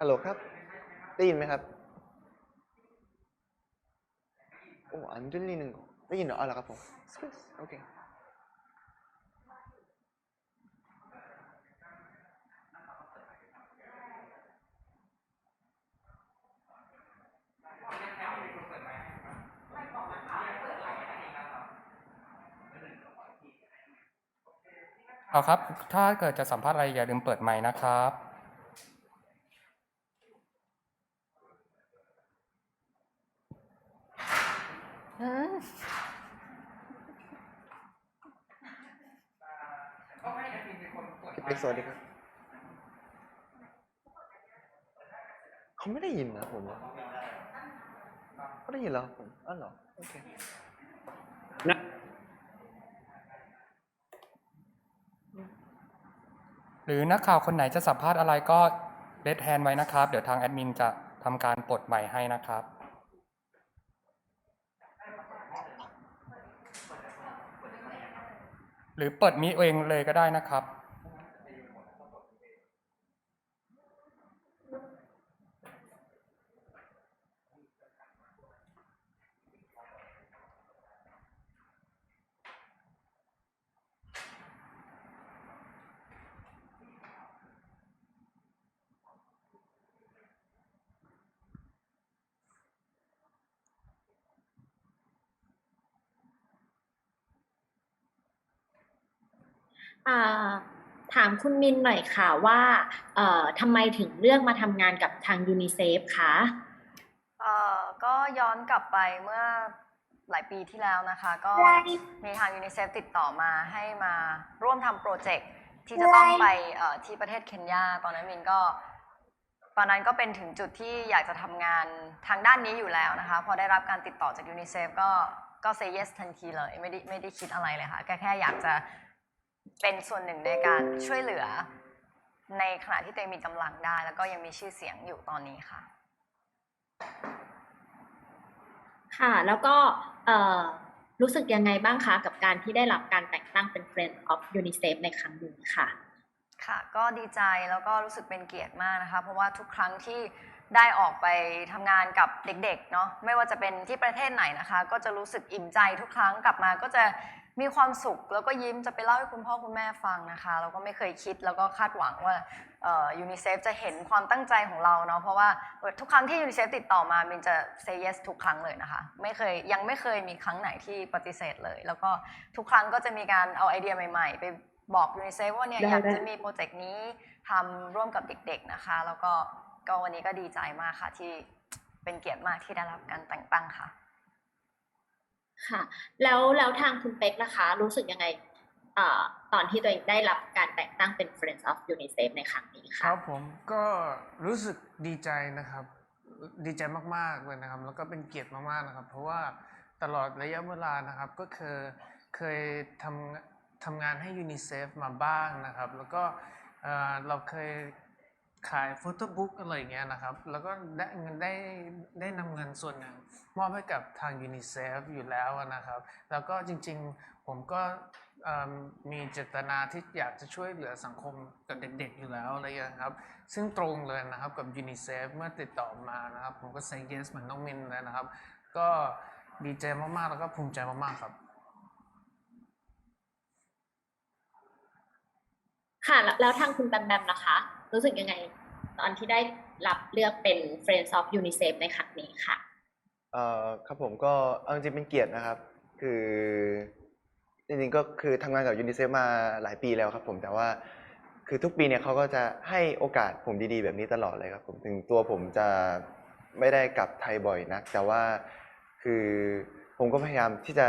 ฮัลโหลครับ ได้ยินไหมครับ โอ้อันเดลินึงได้ยินเหรออ๋อเหรอครับผมโอเคเอาครับ ถ้าเกิดจะสัมภาษณ์อะไรอย่าลืมเปิดไมค์นะครับ เป็กสวัสดีครับเขาไม่ได้ยินนะผมว่าเขาได้ยินแล้วครับผมอ๋อเหรอโอเคนะหรือนักข่าวคนไหนจะสัมภาษณ์อะไรก็เดดแฮนไว้นะครับ เดี๋ยวทางแอดมินจะทำการปลดใหม่ให้นะครับ หรือเปิดมีเองเลยก็ได้นะครับ ถามคุณมินหน่อยค่ะว่าเอ่อทำไมถึงเลือกมาทำงานกับทางยูนิเซฟคะเอ่อก็ย้อนกลับไปเมื่อหลายปีที่แล้วนะคะ ก็มีทางยูนิเซฟติดต่อมาให้มาร่วมทำโปรเจกต์ที่จะต้องไปเอ่อที่ประเทศเคนยา ตอนนั้นมินก็ตอนนั้นก็เป็นถึงจุดที่อยากจะทำงานทางด้านนี้อยู่แล้วนะคะ พอได้รับการติดต่อจากยูนิเซฟก็ก็ say yes ทันทีเลย ไม่ได้ไม่ได้คิดอะไรเลยค่ะแค่แค่อยากจะ เป็นส่วนหนึ่งในการช่วยเหลือ ในขณะที่ตัวเองมีกำลังได้ แล้วก็ยังมีชื่อเสียงอยู่ตอนนี้ค่ะ ค่ะ แล้วก็เอ่อรู้สึกยังไงบ้างคะกับการที่ได้รับการแต่งตั้งเป็น Friend of UNICEF ในครั้งนี้ค่ะ ค่ะก็ดีใจแล้วก็รู้สึกเป็นเกียรติมากนะคะ เพราะว่าทุกครั้งที่ได้ออกไปทำงานกับเด็กๆเนาะไม่ว่าจะเป็นที่ประเทศไหนนะคะ ก็จะรู้สึกอิ่มใจทุกครั้งกลับมาก็จะ มีความสุขแล้วก็ยิ้มจะไปเล่าให้คุณพ่อคุณแม่ฟังนะคะ แล้วก็ไม่เคยคิดแล้วก็คาดหวังว่ายูนิเซฟจะเห็นความตั้งใจของเราเนาะเพราะว่าทุกครั้งที่ยูนิเซฟติดต่อมามินจะ say yes ทุกครั้งเลยนะคะ ไม่เคยยังไม่เคยมีครั้งไหนที่ปฏิเสธเลย แล้วก็ทุกครั้งก็จะมีการเอาไอเดียใหม่ๆ ไปบอกยูนิเซฟว่าเนี่ยได้อยากได้จะมีโปรเจกต์นี้ทำร่วมกับเด็ก ๆนะคะ แล้วก็ก็วันนี้ก็ดีใจมากค่ะที่เป็นเกียรติมากที่ได้รับการแต่งตั้งค่ะ ค่ะ แล้วแล้วทางคุณเป็กนะคะ รู้สึกยังไงเอ่อตอนที่ตัวเองได้รับการแต่งตั้งเป็น Friends of UNICEF ในครั้งนี้คค่ะ รับผมก็รู้สึกดีใจนะครับ ดีใจมากๆเลยนะครับ แล้วก็เป็นเกียรติมากๆนะครับ เพราะว่าตลอดระยะเวลานะครับก็เคยเคยทำทำงานให้ยูนิเซฟมาบ้างนะครับ แล้วก็เอ่อเราเคย ขายโฟโต้บุ๊กอะไรอย่างเงี้ยนะครับ แล้วก็ได้เงินได้ได้นำเงินส่วนหนึ่งมอบให้กับทางยูนิเซฟอยู่แล้วนะครับ แล้วก็จริงๆผมก็มีเจตนาที่อยากจะช่วยเหลือสังคมกับเด็กๆอยู่แล้วอะไรอย่างเงี้ยครับ ซึ่งตรงเลยนะครับกับยูนิเซฟเมื่อติดต่อมานะครับ ผมก็ say yes เหมือนน้องมินเลยนะครับ ก็ดีใจมากๆ แล้วก็ภูมิใจมากๆครับค่ะแล้วแล้วทางคุณแบมแบมนะคะ รู้สึกยังไง ตอนที่ได้รับเลือกเป็น Friends of UNICEF ในครั้งนี้ค่ะเอ่อครับผมก็เอาจริงๆเป็นเกียรตินะครับ คือจริงๆก็คือทำงานกับยูนิเซฟมาหลายปีแล้วครับผมแต่ว่าคือทุกปีเนี่ยเขาก็จะให้โอกาสผมดีๆ แบบนี้ตลอดเลยครับผมถึงตัวผมจะไม่ได้กลับไทยบ่อยนัก แต่ว่าคือผมก็พยายามที่จะ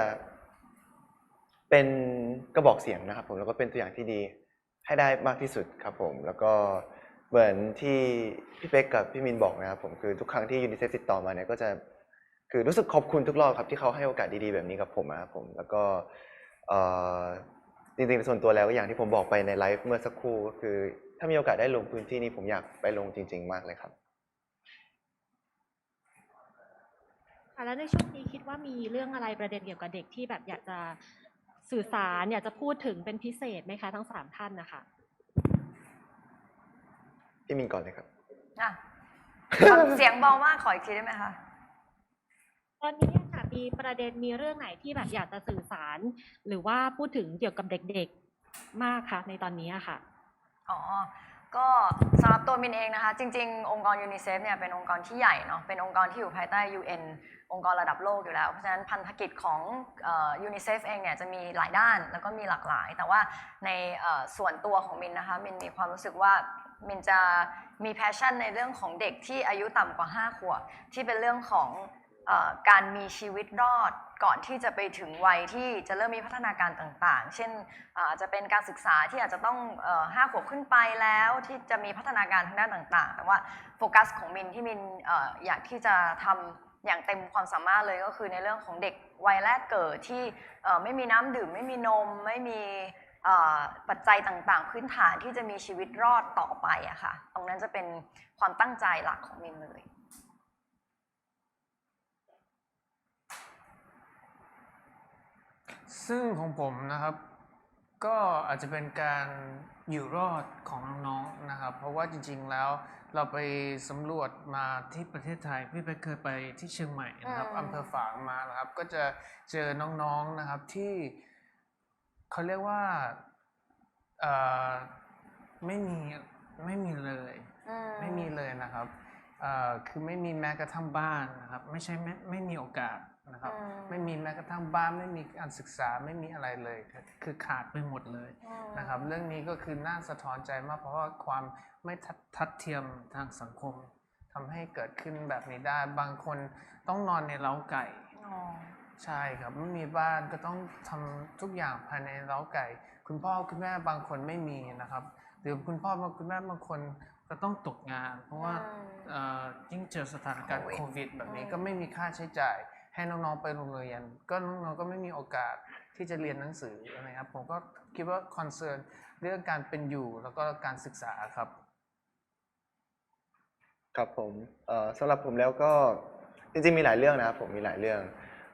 เป็นกระบอกเสียงนะครับผมแล้วก็เป็นตัวอย่างที่ดี ให้ได้มากที่สุดครับผม แล้วก็เหมือนที่พี่เป๊กกับพี่มินบอกนะครับผมคือทุกครั้งที่ยูนิเซฟติดต่อมาเนี่ยก็จะคือรู้สึกขอบคุณทุกรอบครับที่เขาให้โอกาสดีๆแบบนี้กับผมนะครับผมแล้วก็เอ่อจริงๆส่วนตัวแล้วก็อย่างที่ผมบอกไปในไลฟ์เมื่อสักครู่ก็คือ ถ้ามีโอกาสได้ลงพื้นที่นี้ผมอยากไปลงจริง ๆ มากเลยครับ ค่ะแล้วในช่วงนี้คิดว่ามีเรื่องอะไรประเด็นเกี่ยวกับเด็กที่แบบอยากจะ สื่อสารอยากจะพูดถึงเป็นพิเศษไหมคะทั้งสามท่านนะคะพี่มินก่อนเลยครับ อะเสียงเบามากขออีกทีได้ไหมคะตอนนี้ค่ะมีประเด็นมีเรื่องไหนที่แบบอยากจะสื่อสาร หรือว่าพูดถึงเกี่ยวกับเด็กๆมากคะในตอนนี้อะค่ะ อ๋อ ก็สำหรับตัวมินเองนะคะ จริง ๆ องค์กรยูนิเซฟเนี่ยเป็นองค์กรที่ใหญ่เนาะเป็นองค์กรที่อยู่ภายใต้ UN องค์กรระดับโลกอยู่แล้ว เพราะฉะนั้นพันธกิจของยูนิเซฟเองเนี่ยจะมีหลายด้านแล้วก็มีหลากหลาย แต่ว่าในส่วนตัวของมินนะคะมินมีความรู้สึกว่ามินจะมีแพชชั่นในเรื่องของเด็กที่อายุต่ำกว่า 5 ขวบที่เป็นเรื่องของ การมีชีวิตรอดก่อนที่จะไปถึงวัยที่จะเริ่มมีพัฒนาการต่างๆ เช่นอาจจะเป็นการศึกษาที่อาจจะต้องห้าขวบขึ้นไปแล้วที่จะมีพัฒนาการทางด้านต่างๆ แต่ว่าโฟกัสของมินที่มินออยากที่จะทำอย่างเต็มความสามารถเลยก็คือในเรื่องของเด็กวัยแรกเกิดที่ไม่มีน้ำดื่ม ไม่มีนม ไม่มีปัจจัยต่างๆ พื้นฐานที่จะมีชีวิตรอดต่อไปอะค่ะ ตรงนั้นจะเป็นความตั้งใจหลักของมินเลย ซึ่งของผมนะครับ ก็อาจจะเป็นการอยู่รอดของน้องๆนะครับ เพราะว่าจริงๆแล้วเราไปสำรวจมาที่ประเทศไทยพี่ไปเคยไปที่เชียงใหม่นะครับอืมอำเภอฝางมานะครับ ก็จะเจอน้องๆนะครับที่เขาเรียกว่าเอ่อไม่มีไม่มีเลยอืไม่มีเลยนะครับเอ่อคือไม่มีแม้กระทั่งบ้านนะครับ ไม่ใช่ไม่ไม่มีโอกาส นะครับอืมไม่มีแม้กระทั่งบ้านไม่มีการศึกษาไม่มีอะไรเลยครับคือขาดไปหมดเลยอืมนะครับ เรื่องนี้ก็คือน่าสะท้อนใจมาก เพราะว่าความไม่ทัดทัดเทียมทางสังคมทำให้เกิดขึ้นแบบนี้ได้ บางคนต้องนอนในเล้าไก่อ๋อใช่ครับไม่มีบ้านก็ต้องทำทุกอย่างภายในเล้าไก่ คุณพ่อคุณแม่บางคนไม่มีนะครับหรือคุณพ่อบางคุณแม่บางคนก็ต้องตกงาน เพราะว่าอืมเอ่อยิ่งเจอสถานการณ์โควิดโควิดแบบนี้อืมก็ไม่มีค่าใช้จ่าย ให้น้องๆไปโรงเรียน ก็น้องๆก็ไม่มีโอกาสที่จะเรียนหนังสือนะครับ ผมก็คิดว่าคอนเซิร์นเรื่องการเป็นอยู่แล้วก็การศึกษาครับ ครับผมเอ่อสำหรับผมแล้วก็จริงๆมีหลายเรื่องนะครับผมมีหลายเรื่อง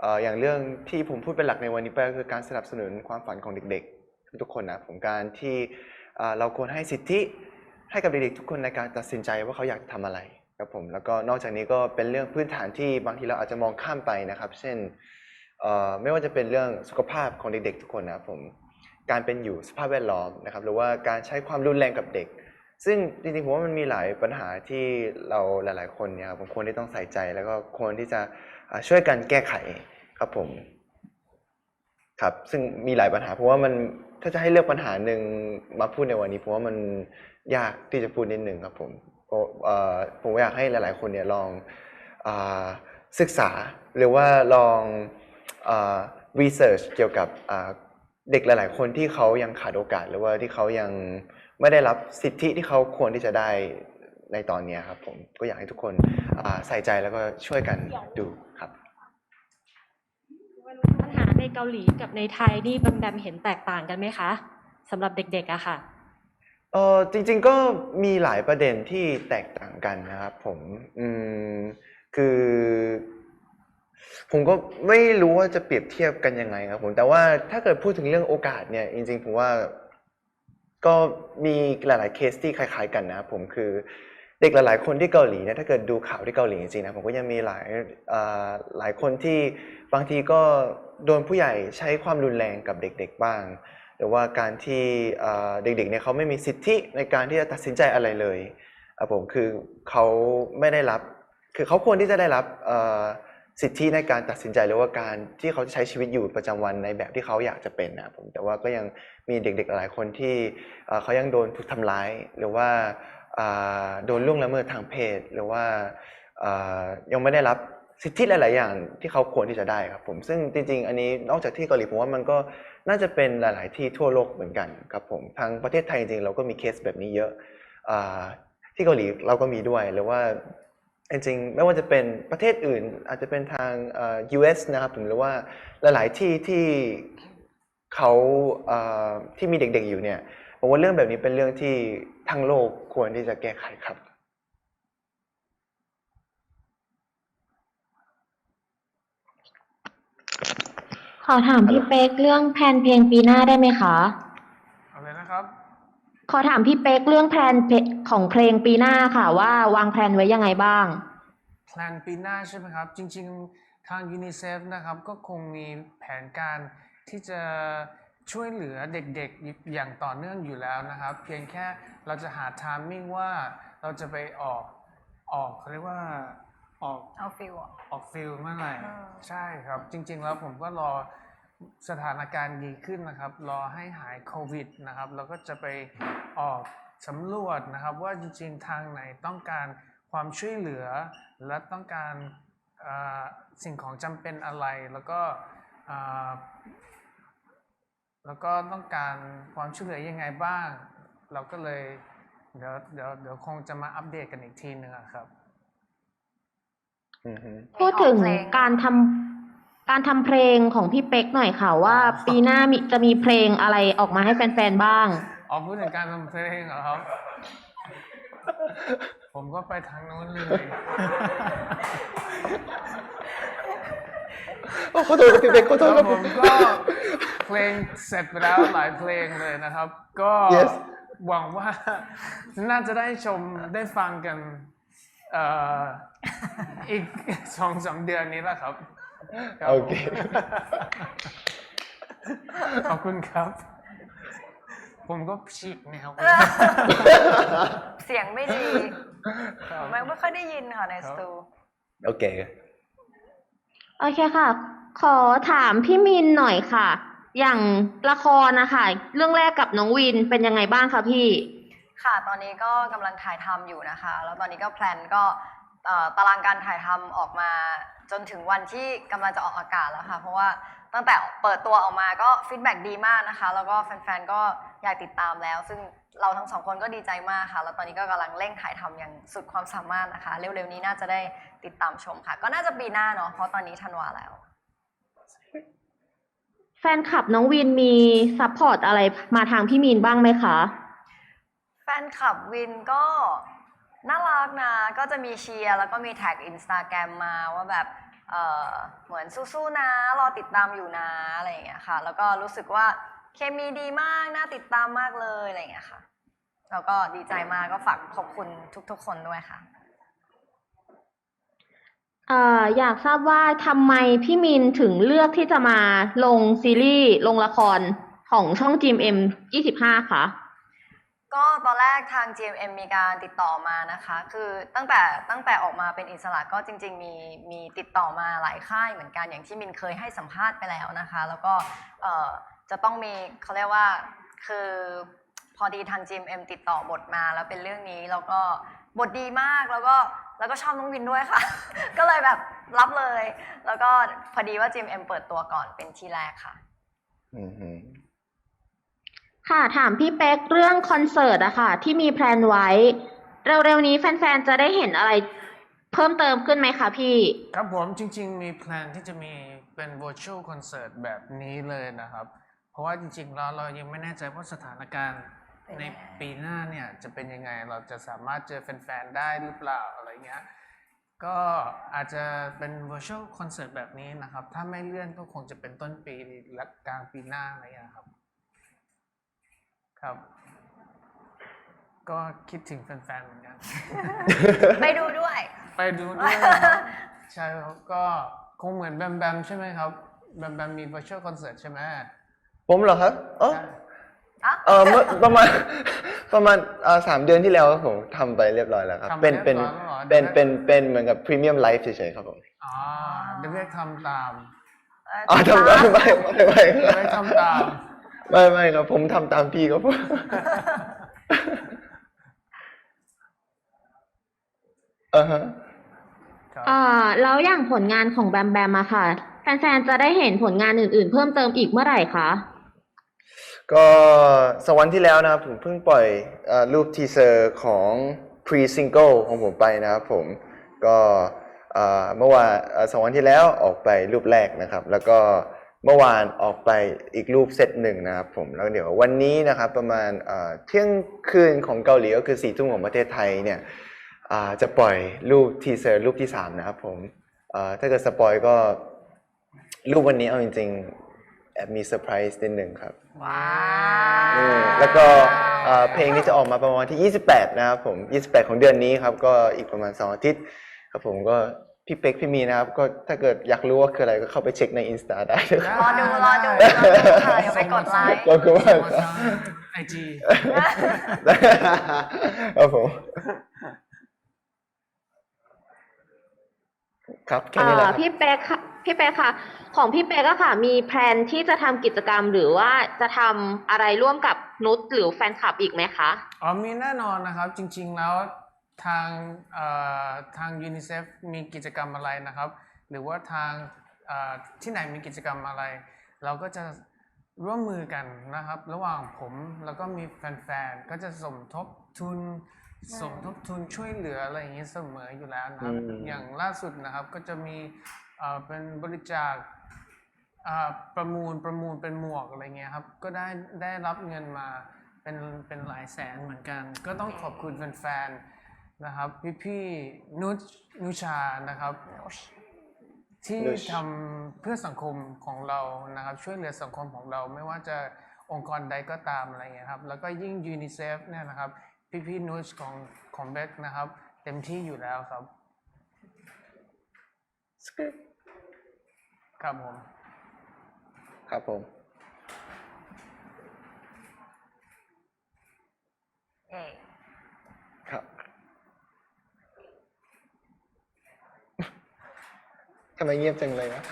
เอ่ออย่างเรื่องที่ผมพูดเป็นหลักในวันนี้ไปก็คือการสนับสนุนความฝันของเด็กๆ ทุกคนนะผมการที่เอ่อเราควรให้สิทธิให้กับเด็กๆทุกคนในการตัดสินใจว่าเขาอยากทำอะไร ครับผมแล้วก็นอกจากนี้ก็เป็นเรื่องพื้นฐานที่บางทีเราอาจจะมองข้ามไปนะครับ เช่นไม่ว่าจะเป็นเรื่องสุขภาพของเด็กๆทุกคนนะครับผมการเป็นอยู่สภาพแวดล้อมนะครับ หรือว่าการใช้ความรุนแรงกับเด็ก ซึ่งจริงๆผมว่ามันมีหลายปัญหาที่เราหลาย ๆ คนเนี่ยครับควรที่ต้องใส่ใจ แล้วก็ควรที่จะช่วยกันแก้ไขครับผมครับซึ่งมีหลายปัญหาเพราะว่ามันถ้าจะให้เลือกปัญหาหนึ่งมาพูดในวันนี้ผมว่ามันยากที่จะพูดนิดหนึ่งครับผม ผมอยากให้หลาย ๆ คนเนี่ยลองอศึกษาหรือว่าลองอ่า research เกี่ยวกับเด็กหลาย ๆ คนที่เขายังขาดโอกาสหรือว่าที่เขายังไม่ได้รับสิทธิที่เขาควรที่จะได้ในตอนนี้ครับผมก็อยากให้ทุกคนใส่ใจแล้วก็ช่วยกันดูครับปัญหาในเกาหลีกับในไทยนี่บัมแบมเห็นแตกต่างกันไหมคะสำหรับเด็ก ๆอะค่ะ เออจริงๆก็มีหลายประเด็นที่แตกต่างกันนะครับผมอืมคือ ผมก็ไม่รู้ว่าจะเปรียบเทียบกันยังไงครับผมแต่ว่าถ้าเกิดพูดถึงเรื่องโอกาสเนี่ยจริงๆผมว่าก็มีหลายๆเคสที่คล้าย ๆ กันนะครับผมคือเด็กหลายๆคนที่เกาหลีเนี่ยถ้าเกิดดูข่าวที่เกาหลีจริงๆนะผมก็ยังมีหลายหลายคนที่บางทีก็โดนผู้ใหญ่ใช้ความรุนแรงกับเด็ก ๆ บ้าง หรือว่าการที่เด็กๆเนี่ยเขาไม่มีสิทธิในการที่จะตัดสินใจอะไรเลยผมคือเขาไม่ได้รับ คือเขาควรที่จะได้รับสิทธิในการตัดสินใจหรือว่าการที่เขาจะใช้ชีวิตอยู่ประจำวันในแบบที่เขาอยากจะเป็นนะผมแต่ว่าก็ยังมีเด็กๆหลายคนที่เขายังโดนถูกทำร้าย หรือว่าโดนล่วงละเมิดทางเพศ หรือว่ายังไม่ได้รับสิทธิหลาย ๆ อย่างที่เขาควรที่จะได้ครับผมซึ่งจริง ๆ อันนี้นอกจากที่เกาหลีผมว่ามันก็ น่าจะเป็นหลาย ๆ ที่ทั่วโลกเหมือนกันครับผมทางประเทศไทยจริงๆเราก็มีเคสแบบนี้เยอะอที่เกาหลีเราก็มีด้วยหรือว่าจริงๆไม่ว่าจะเป็นประเทศอื่น อาจจะเป็นทางอ่อ US นะครับผมหรือว่าหลาย ๆ ที่ที่เขาที่มีเด็ก ๆ อยู่เนี่ยผมว่าเรื่องแบบนี้เป็นเรื่องที่ทั้งโลกควรที่จะแก้ไขครับ ขอถามพี่เป๊กเรื่องแผนเพลงปีหน้าได้ไหมคะเอาเลยนะครับ ขอถามพี่เป๊กเรื่องแพลนเพของเพลงปีหน้าค่ะ ว่าวางแพลนไว้ยังไงบ้าง แพลนปีหน้าใช่ไหมครับ จริง ๆ ทางยูนิเซฟนะครับก็คงมีแผนการที่จะช่วยเหลือเด็กๆอย่างต่อเนื่องอยู่แล้วนะครับ เพียงแค่เราจะหาทามมิ่งว่าเราจะไปออกออกเขาเรียกว่า ออกเอาฟิลอะออกฟิลเมื่อไหร่อืมใช่ครับ จริง ๆ แล้วผมก็รอสถานการณ์ดีขึ้นนะครับ รอให้หายโควิดนะครับ แล้วก็จะไปออกสำรวจนะครับ ว่าจริงๆทางไหนต้องการความช่วยเหลือ และต้องการเอ่อสิ่งของจำเป็นอะไร แล้วก็เอ่อแล้วก็ต้องการความช่วยเหลือยังไงบ้าง เราก็เลยเดี๋ยวเดี๋ยวเดี๋ยวคงจะมาอัปเดตกันอีกทีหนึงอะครับอือฮึ พูดถึงออกเพลงการทำการทำเพลงของพี่เป๊กหน่อยค่ะว่าปีหน้ามีจะมีเพลงอะไรออกมาให้แฟนๆบ้าง อ๋อพูดถึงการทำเพลงเหรอครับ ผมก็ไปทางนู้นเลย โอ้ขอโทษพี่เป๊กขอโทษคครัรับบผมก็เพลงเสร็จไปแล้วหลายเพลงเลยนะครับ ก็ Yes หวังว่า น่าจะได้ชมได้ฟังกันเอ่อ อีกสองสามเดือนนี้แหละครับรับโอเค ขอบคุณครับ ผมก็ฉีกแนวไปเสียงไม่ดีครับ ไม่ไม่ค่อยได้ยินค่ะในครัสบ ตู โอเค โอเคค่ะ ขอถามพี่มินหน่อยค่ะ อย่างละครนะคะ เรื่องแรกกับน้องวินเป็นยังไงบ้างคะพี่ ค่ะ ตอนนี้ก็กำลังถ่ายทำอยู่นะคะ แล้วตอนนี้ก็แพลนก็เอ่อ ตารางการถ่ายทำออกมาจนถึงวันที่กำลังจะออกอากาศแล้วค่ะ เพราะว่าตั้งแต่เปิดตัวออกมาก็ฟีดแบ็กดีมากนะคะ แล้วก็แฟนๆก็อยากติดตามแล้ว ซึ่งเราทั้งสองคนก็ดีใจมากค่ะ แล้วตอนนี้ก็กำลังเร่งถ่ายทำอย่างสุดความสามารถนะคะ เร็วๆนี้น่าจะได้ติดตามชมค่ะ ก็น่าจะปีหน้าเนาะเพราะตอนนี้ธันวาแล้ว แฟนคลับน้องวินมีซัพพอร์ตอะไรมาทางพี่มินบ้างไหมคะ แฟนคลับวินก็ น่ารักนะ ก็จะมีเชียร์แล้วก็มีแท็กอินสตาแกรมมาว่าแบบเออเหมือนสู้ๆนะ รอติดตามอยู่นะอะไรอย่างเงี้ยค่ะ แล้วก็รู้สึกว่าเคมีดีมาก น่าติดตามมากเลยอะไรอย่างเงี้ยค่ะ แล้วก็ดีใจมากก็ฝากขอบคุณทุกๆคนด้วยค่ะเอ่ออยากทราบว่าทำไมพี่มินถึงเลือกที่จะมาลงซีรีส์ ลงละครของช่อง GMM 25คะ ก็ตอนแรกทาง GMM มีการติดต่อมานะคะ คือตั้งแต่ตั้งแต่ออกมาเป็นอิสระก็จริง ๆ มีมีติดต่อมาหลายค่ายเหมือนกันอย่างที่มินเคยให้สัมภาษณ์ไปแล้วนะคะ แล้วก็เอ่อจะต้องมีเขาเรียกว่าคือพอดีทาง GMM ติดต่อบทมาแล้วเป็นเรื่องนี้แล้วก็บทดีมากแล้วก็แล้วก็ชอบน้องวินด้วยค่ะ ก็เลยแบบรับเลย แล้วก็พอดีว่า GMM เปิดตัวก่อนเป็นที่แรกค่ะ อือฮึ ค่ะ ถามพี่เป๊กเรื่องคอนเสิร์ตอะค่ะ ที่มีแพลนไว้ เร็วๆนี้แฟนๆ จะได้เห็นอะไรเพิ่มเติมขึ้นไหมคะพี่ ครับผมจริง ๆ มีแพลนที่จะมีเป็น virtual concert แบบนี้เลยนะครับ เพราะว่าจริงๆแล้วเรายังไม่แน่ใจว่าสถานการณ์ในปีหน้าเนี่ยจะเป็นยังไงเราจะสามารถเจอแฟนๆ ได้หรือเปล่าอะไรเงี้ยก็อาจจะเป็น virtual concert แบบนี้นะครับ ถ้าไม่เลื่อนก็คงจะเป็นต้นปีและกลางปีหน้าอะไรเงี้ยครับ ครับ ก็คิดถึงแฟนๆเหมือนกัน ไปดูด้วย ไปดูด้วยนะครับใช่ครับก็คงเหมือนแบมแบมใช่ไหมครับ แบมแบมมี virtual concert ใช่ไหมผมเหรอครับเออใช่อะเออเมื่อประมาณ ประมาณเอ่อสามเดือนที่แล้วครับผมทำไปเรียบร้อยแล้วครับ ทำไปเป็นเป็นเรียบร้อยแล้วเหรอเป็นเป็นเป็นเหมือนกับพรีเมียมไลฟ์เฉยๆครับผมอ๋อเด็กๆทำตามเอ่ออ๋อทำได้ไม่ไม่ไม่ เด็กๆทำตาม ไม่ไม่ครับ ผมทำตามพี่ครับผมอ่าฮะ ครับ อ่าแล้วอย่างผลงานของแบมแบมอะค่ะ แฟนๆ จะได้เห็นผลงานอื่นๆ เพิ่มเติมอีกเมื่อไหร่คะ ก็สองวันที่แล้วนะครับ ผมเพิ่งปล่อยเอ่อรูปทีเซอร์ของ pre single ของผมไปนะครับผมก็เอ่อเมื่อวานเอ่อสองวันที่แล้วออกไปรูปแรกนะครับ แล้วก็ เมื่อวานออกไปอีกรูปเซตหนึ่งนะครับผมแล้วเดี๋ยววันนี้นะครับประมาณเอ่อเที่ยงคืนของเกาหลีก็คือสี่ทุ่มของประเทศไทยเนี่ยอ่าจะปล่อยรูปทีเซอร์รูปที่สามนะครับผมเอ่อถ้าเกิดสปอยก็รูปวันนี้เอาจริงแอบมีเซอร์ไพรส์นิดหนึ่งครับ ว้าอืมวแล้วก็เอ่อเพลงนี้จะออกมาประมาณวันที่ 28 นะครับผม 28 ของเดือนนี้ครับ ก็อีกประมาณ 2 อาทิตย์ครับผมก็ พี่เป็กพี่มีนะครับ ก็ถ้าเกิดอยากรู้ว่าคืออะไรก็เข้าไปเช็คในอินสตาได้เลยครับรอดูรอดูรอดูค่ะเดี๋ยวไปกดไลค์ขอบคุณมากส่งครับทางไอจีครับผมครับแค่นี้แหละคอ่ารับ พี่เป๊กค่ะพี่เป๊กค่ะ ของพี่เป๊กอะค่ะ มีแพลนที่จะทำกิจกรรมหรือว่าจะทำอะไรร่วมกับนุชหรือแฟนคลับอีกไหมคะ อ๋อมีแน่นอนนะครับ จริง ๆ แล้ว ทางเอ่อทางยูนิเซฟมีกิจกรรมอะไรนะครับ หรือว่าทางเอ่อที่ไหนมีกิจกรรมอะไร เราก็จะร่วมมือกันนะครับ ระหว่างผมแล้วก็มีแฟนๆ ก็จะสมทบทุน สมทบทุนช่วยเหลืออะไรอย่างนี้เสมออยู่แล้วนะครับอืมอย่างล่าสุดนะครับก็จะมีเอ่อเป็นบริจาคอ่าประมูลประมูลเป็นหมวกอะไรเงี้ยครับ ก็ได้ได้รับเงินมาเป็นเป็นหลายแสนเหมือนกัน ก็ต้องขอบคุณแฟนๆ นะครับ พี่ๆนุชนุชานะครับ ที่นุช ทำเพื่อสังคมของเรานะครับ ช่วยเหลือสังคมของเราไม่ว่าจะองค์กรใดก็ตามอะไรเงี้ยครับ แล้วก็ยิ่งยูนิเซฟเนี่ยนะครับ พี่ๆนุชของของเบคนะครับ เต็มที่อยู่แล้วครับครับผม ครับผม เอ่ครับ ทำไมเงียบจังเลยนะ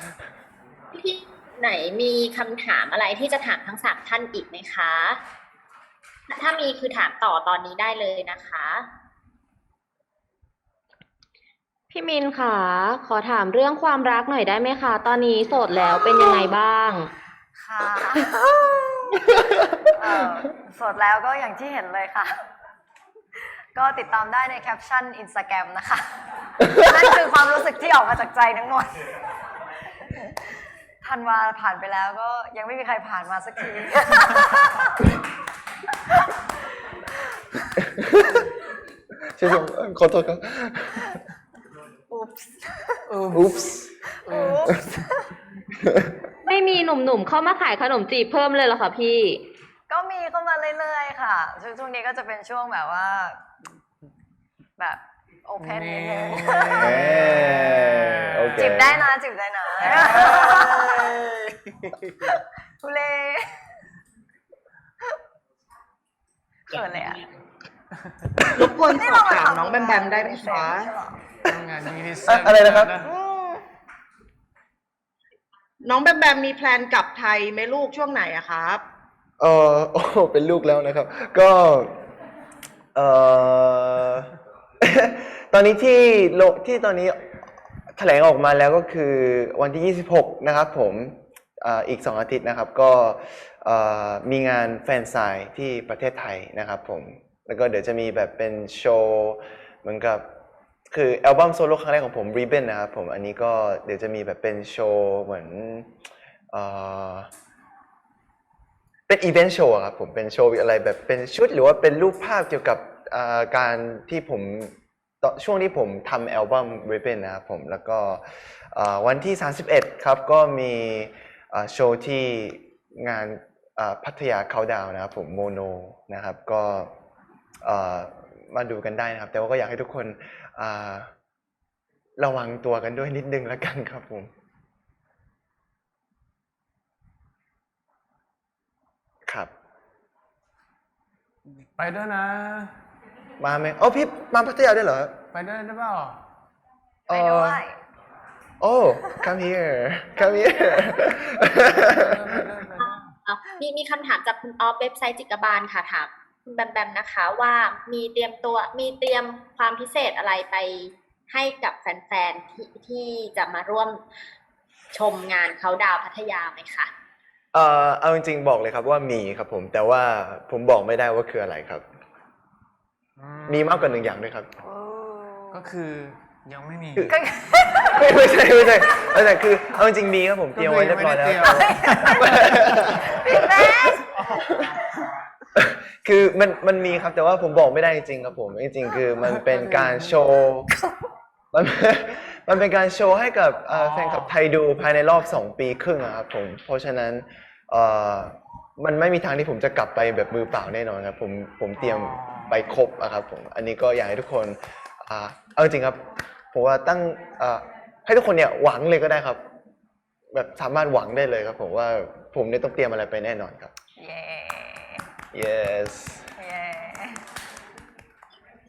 พี่ไหนมีคำถามอะไรที่จะถามทั้งสามท่านอีกไหมคะ ถ้ามีคือถามต่อตอนนี้ได้เลยนะคะ พี่มินค่ะขอถามเรื่องความรักหน่อยได้ไหมคะ ตอนนี้โสดแล้วเป็นยังไงบ้าง ค่ะเอ่อสดแล้วก็อย่างที่เห็นเลยค่ะ ก็ติดตามได้ในแคปชั่นอินสตาแกรมนะคะ นั่นคือความรู้สึกที่ออกมาจากใจทั้งหมดธันวาผ่านไปแล้วก็ยังไม่มีใครผ่านมาสักทีช่วยชมเอ่อขอโทษครับอุ๊ปส์อุ๊ปส์อุ๊ปส์ไม่มีหนุ่มๆเข้ามาขายขนมจีบเพิ่มเลยเหรอคะพี่ ก็มีเข้ามาเรื่อยๆค่ะช่วงช่วงนี้ก็จะเป็นช่วงแบบว่า แบบโอเพนนิดนึงเอ้โอเคจีบได้นะจีบได้นะทุเลเขินเลยอะรบกวนสอบถามน้องแบมแบมได้ไหมคะ ทำงานยูนิเซอะฟอะไรนะครับ อืมน้องแบมแบมมีแพลนกลับไทยไหมลูกช่วงไหนอะครับ เออโอ้เป็นลูกแล้วนะครับ ก็เออ ตอนนี้ที่โลที่ตอนนี้แถลงออกมาแล้วก็คือวันที่ 26 นะครับผมอ่าอีก 2 อาทิตย์นะครับ ก็เอ่อมีงานแฟนไซน์ที่ประเทศไทยนะครับผม แล้วก็เดี๋ยวจะมีแบบเป็นโชว์เหมือนกับ คืออัลบั้มโซโล่ครั้งแรกของผม Ribbon นะครับผม อันนี้ก็เดี๋ยวจะมีแบบเป็นโชว์เหมือนเอ่อ เป็นอีเวนต์โชว์ครับผมเป็นโชว์อะไรแบบเป็นชุดหรือว่าเป็นรูปภาพเกี่ยวกับอ่าการที่ผมตอนช่วงที่ผมทำอัลบั้ม Ribbon นะครับผมแล้วก็อ่าวันที่ 31 ครับก็มีอ่าโชว์ที่งานอ่าพัทยาเขาดาวนะครับผมโมโนนะครับก็อ่ามาดูกันได้นะครับ แต่ว่าก็อยากให้ทุกคนอ่าระวังตัวกันด้วยนิดนึงแล้วกันครับผม ครับ ไปด้วยนะ มาไหมอ๋อพี่มาพัทยาด้วยเหรอไปด้วยได้เปล่าไปด้วย โอ้ come here come here อะมีมีคำถามจากคุณออฟเว็บไซต์จิกบาลค่ะถามคุณแบมแบมนะคะว่ามีเตรียมตัวมีเตรียมความพิเศษอะไรไปให้กับแฟนๆที่ที่จะมาร่วมชมงานเขาดาวน์พัทยาไหมคะ เอ่อเอาจริงๆบอกเลยครับว่ามีครับผม แต่ว่าผมบอกไม่ได้ว่าคืออะไรครับมีมากกว่าหนึ่งอย่างด้วยครับ โอ้ ก็คือยังไม่มี ก็ ไม่ไม่ใช่ไม่ใช่ไม่ใช่คือเอาจริงๆมีครับผมเตรียมไว้เรียบร้อยแล้ว ก็คือยังไม่ได้เตรียม พี่แบ๊กคือมันมันมีครับแต่ว่าผมบอกไม่ได้จริงๆครับผมจริงๆ คือมันเป็นการโชว์มัน มันเป็นการโชว์ให้กับเอ่อแฟนคลับไทยดูภายในรอบสองปีครึ่งอะครับผมเพราะฉะนั้นเอ่อมันไม่มีทางที่ผมจะกลับไปแบบมือเปล่าแน่นอนครับผมผมเตรียมไปครบอะครับผมอันนี้ก็อยากให้ทุกคนอ่าเอาจริงครับผมว่าตั้งอ่าให้ทุกคนเนี่ยหวังเลยก็ได้ครับ แบบสามารถหวังได้เลยครับผมว่าผมเนี่ยต้องเตรียมอะไรไปแน่นอนครับ เย้ yes เย้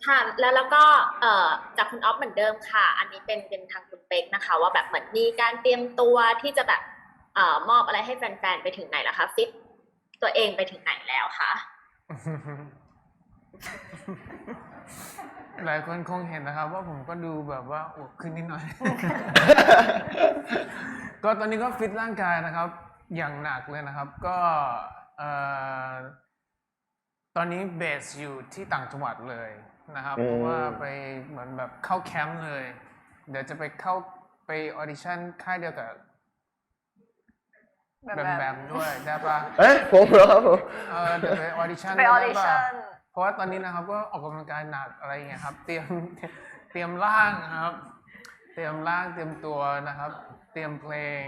ค่ะแล้วแล้วก็จากคุณออฟเหมือนเดิมค่ะ อันนี้เป็นเป็นทางคุณเป๊กนะคะ ว่าแบบเหมือนมีการเตรียมตัวที่จะแบบอมอบอะไรให้แฟนๆไปถึงไหนแล้วคะฟิตตัวเองไปถึงไหนแล้วคะหลายคนคงเห็นนะครับ ว่าผมก็ดูแบบว่าอวบขึ้นนิดหน่อย ก็ตอนนี้ก็ฟิตร่างกายนะครับ อย่างหนักเลยนะครับ ก็ตอนนี้เบสอยู่ที่ต่างจังหวัดเลย นะครับอืมเพราะว่าไปเหมือนแบบเข้าแคมป์เลย เดี๋ยวจะไปเข้าไปออดิชั่นค่ายเดียวกับแบแบมแบมด้วยได้ปะเอ๊ะผมเหรอครับผมเออเดี๋ยวไปออดิชั่นไปออดิด้ปะชั่นเพราะว่าตอนนี้นะครับก็ออกกำลังกายหนักอะไรอย่างเงี้ยครับ เตรียมเตรียมร่างครับ เตรียมร่างเตรียมตัวนะครับ เตรียมเพลง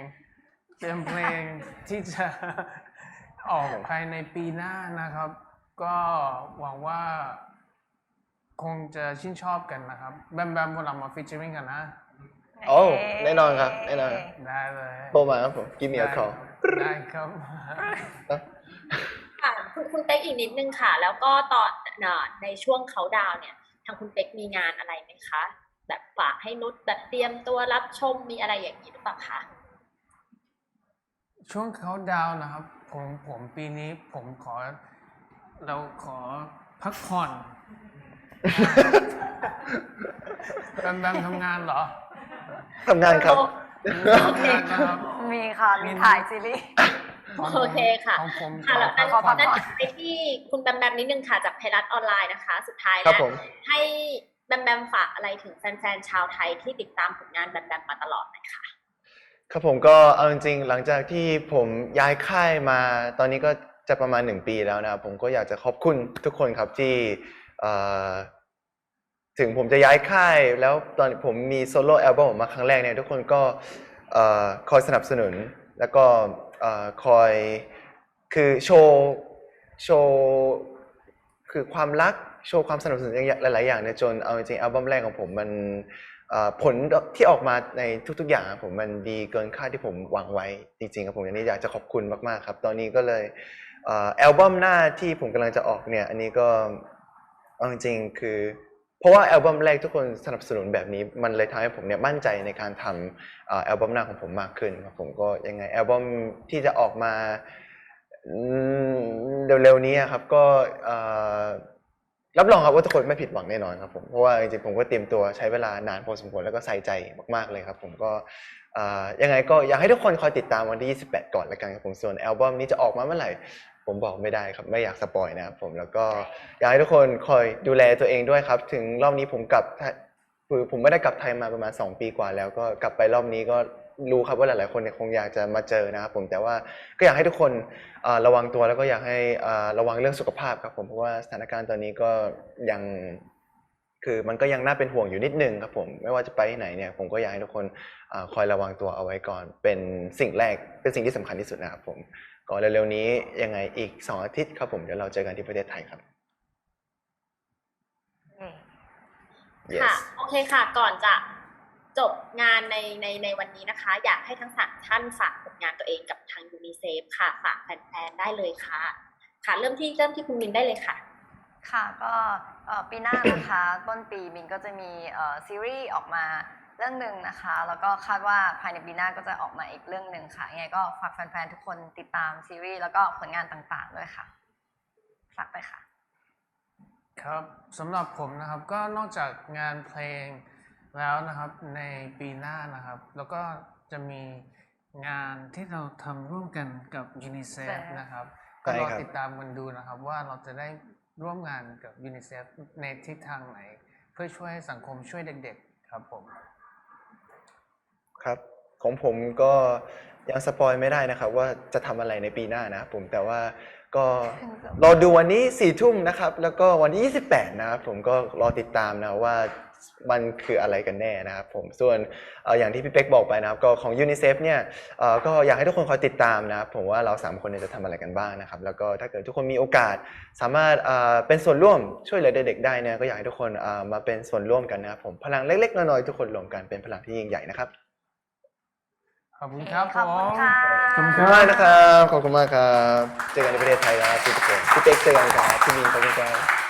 เตรียมเพลงที่จะออกภายในปีหน้านะครับ ก็หวังว่า คงจะชื่นชอบกันนะครับ แบมแบมวันหลังมาฟิชเชอริงกันนะ โอ้แน่นอนครับแน่นอนครับ ได้เลยโทรมาครับผม give me a call ได้ครับ ค่ะคุณคุณเป๊กอีกนิดนึงค่ะ แล้วก็ตอนเอ่อในช่วงเขาดาวน์เนี่ย ทางคุณเป๊กมีงานอะไรไหมคะ แบบฝากให้นุชแบบเตรียมตัวรับชมมีอะไรอย่างนี้หรือเปล่าคะช่วงเขาดาวน์นะครับ ผมผมปีนี้ผมขอ เราขอพักผ่อน แบมแบมทำงานเหรอทำงานครับ ทำงานนะครับมีค่ะ มีถ่ายซีรีส์ของผมโอเคค่ะของผมค่ะแล้วขอนั้นขอพักนั้นผ่อนไปที่คุณแบมแบมนิดนึงค่ะจากไทยรัฐออนไลน์นะคะ สุดท้ายครัแล้บว ผม ให้แบมแบมฝากอะไรถึงแฟนๆชาวไทยที่ติดตามผลงานแบมแบมมาตลอดหน่อยค่ะครับผมก็เอาจริงๆ หลังจากที่ผมย้ายค่ายมา ตอนนี้ก็จะประมาณหนึ่งปีแล้วนะครับผมก็อยากจะขอบคุณทุกคนครับที่เอ่อ ถึงผมจะย้ายค่ายแล้วตอนผมมีโซโล่แอลบั้มออกมาครั้งแรกเนี่ยทุกคนก็อคอยสนับสนุนแล้วก็อคอยคือโชว์โชว์คือความรักโชว์ความสนับสนุนหลาย ๆ อย่างเนี่ยจนเอาจริงๆอัลบั้มแรกของผมมันผลที่ออกมาในทุก ๆ อย่างผมมันดีเกินคาดที่ผมหวังไว้จริง ๆ ครับผมอันนี้อยากจะขอบคุณมาก ๆ ครับ ตอนนี้ก็เลยอัลบั้มหน้าที่ผมกำลังจะออกเนี่ยอันนี้ก็ เอาจริงๆ คือ เพราะว่าอัลบั้มแรกทุกคนสนับสนุนแบบนี้ มันเลยทำให้ผมเนี่ยมั่นใจในการทำอัลบั้มหน้าของผมมากขึ้นครับผมก็ยังไงอัลบั้มที่จะออกมาเร็วๆนี้ครับก็รับรองครับว่าทุกคนไม่ผิดหวังแน่นอนครับผมเพราะว่าจริงๆผมก็เตรียมตัวใช้เวลานานพอสมควรแล้วก็ใส่ใจมากๆเลยครับ ผมก็ยังไงก็อยากให้ทุกคนคอยติดตามวันที่ 28 ก่อนละกันครับผมส่วนอัลบั้มนี้จะออกมาเมื่อไหร่ ผมบอกไม่ได้ครับไม่อยากสปอยนะครับผมแล้วก็อยากให้ทุกคนคอยดูแลตัวเองด้วยครับ ถึงรอบนี้ผมกลับไทยคือผมไม่ได้กลับไทยมาประมาณ 2 ปีกว่า แล้วก็กลับไปรอบนี้ก็รู้ครับว่าหลาย ๆ คนเนี่ยคงอยากจะมาเจอนะครับผมแต่ว่าก็อยากให้ทุกคนเอ่อระวังตัวแล้วก็อยากให้เอ่อระวังเรื่องสุขภาพครับผมเพราะว่าสถานการณ์ตอนนี้ก็ยังคือมันก็ยังน่าเป็นห่วงอยู่นิดนึงครับผมไม่ว่าจะไปที่ไหนเนี่ยผมก็อยากให้ทุกคนอคอยระวังตัวเอาไว้ก่อน เป็นสิ่งแรกเป็นสิ่งที่สำคัญที่สุดนะครับผม ก่อนเร็วๆนี้ยังไงอีก2อาทิตย์ครับผมเดี๋ยวเราเจอกันที่ประเทศไทยครับ yes ค่ะโอเคค่ะก่อนจะจบงานในในในวันนี้นะคะ อยากให้ทั้งสามท่านฝากผลงานตัวเองกับทางยูนิเซฟค่ะฝากแฟนๆได้เลยค่ะ ค่ะเริ่มที่เริ่มที่คุณมินได้เลยค่ะ ค่ะก็เอ่อปีหน้านะคะ ต้นปีมินก็จะมีเอ่อซีรีส์ออกมา เรื่องหนึ่งนะคะ แล้วก็คาดว่าภายในปีหน้าก็จะออกมาอีกเรื่องหนึ่งค่ะยังไงก็ฝากแฟนๆทุกคนติดตามซีรีส์แล้วก็ผลงานต่างๆด้วยค่ะฝากไปค่ะ ครับสำหรับผมนะครับก็นอกจากงานเพลงแล้วนะครับในปีหน้านะครับ แล้วก็จะมีงานที่เราทำร่วมกันกับยูนิเซฟใช่นะครับใช่ก็รอครับติดตามกันดูนะครับว่าเราจะได้ร่วมงานกับยูนิเซฟในทิศทางไหน เพื่อช่วยให้สังคมช่วยเด็กๆ ครับผม ครับ ของผมก็ยังสปอยไม่ได้นะครับ ว่าจะทำอะไรในปีหน้านะครับผมแต่ว่าก็รอดูวันนี้สี่ทุ่มนะครับ แล้วก็วันที่ 28 นะครับ ผมก็รอติดตามนะว่ามันคืออะไรกันแน่นะครับผมส่วนเอ่ออย่างที่พี่เป๊กบอกไปนะครับ ก็ของยูนิเซฟเนี่ยเอ่อก็อยากให้ทุกคนคอยติดตามนะครับผมว่าเราสามคนเนี่ยจะทำอะไรกันบ้างนะครับ แล้วก็ถ้าเกิดทุกคนมีโอกาสสามารถเอ่อเป็นส่วนร่วมช่วยเหลือเด็กๆได้เนี่ยก็อยากให้ทุกคนเอ่อมาเป็นส่วนร่วมกันนะครับผมพลังเล็กๆน้อยๆทุกคนรวมกันเป็นพลังที่ยิ่งใหญ่นะครับ ขอบคุณครับขอบคุณผมค่ะ ขอบคุณมากนะครับ ขอบคุณมากครับ เจอกันในประเทศไทยนะครับทุกคนพี่เป๊กเจอกันครับพี่บินขอบคุณครับ